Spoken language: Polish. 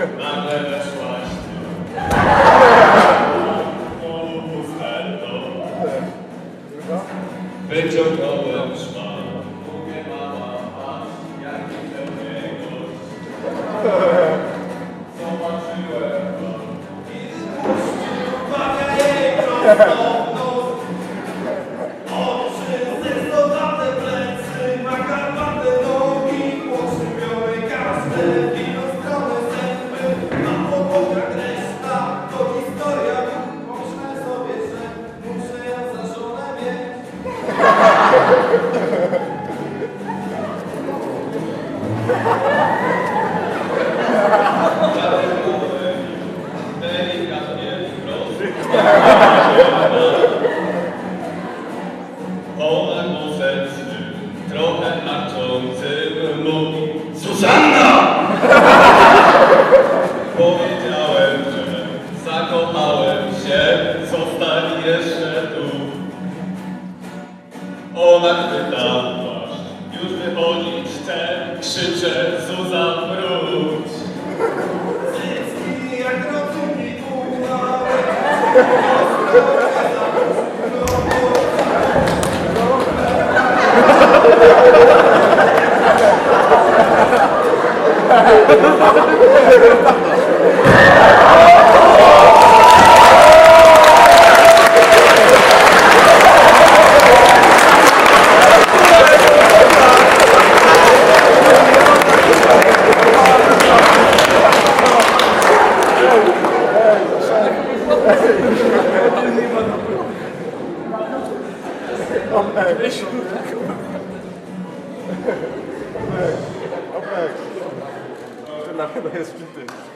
nagle weszłaś ty. O, pusterno. Wyciągnąłem szmal. Mówię, mama, patrz, jaki pełny gość. Zobaczyłem go. I spuścił uwagę jej prosto w nos. Trochę marczącym mówi Zuzanna! Krzyczę Zuza wróć. Cycki jak rotunki kurwa, Opek. Ten na chyba jest tym tym.